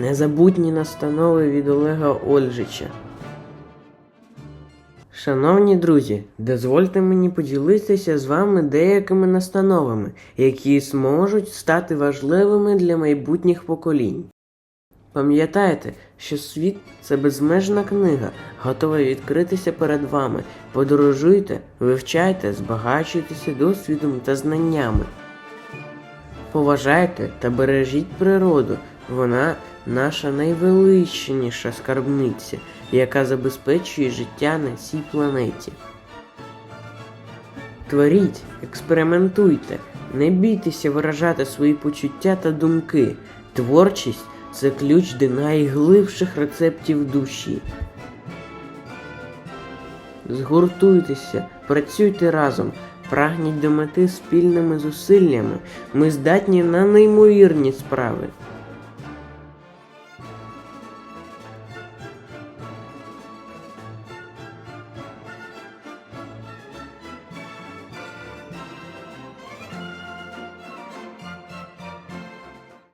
Незабутні настанови від Олега Ольжича. Шановні друзі, дозвольте мені поділитися з вами деякими настановами, які зможуть стати важливими для майбутніх поколінь. Пам'ятайте, що світ це безмежна книга, готова відкритися перед вами. Подорожуйте, вивчайте, збагачуйтеся досвідом та знаннями. Поважайте та бережіть природу. Вона наша найвеличніша скарбниця, яка забезпечує життя на цій планеті. Творіть, експериментуйте, не бійтеся виражати свої почуття та думки. Творчість це ключ до найглибших рецептів душі. Згуртуйтеся, працюйте разом, прагніть до мети спільними зусиллями. Ми здатні на неймовірні справи.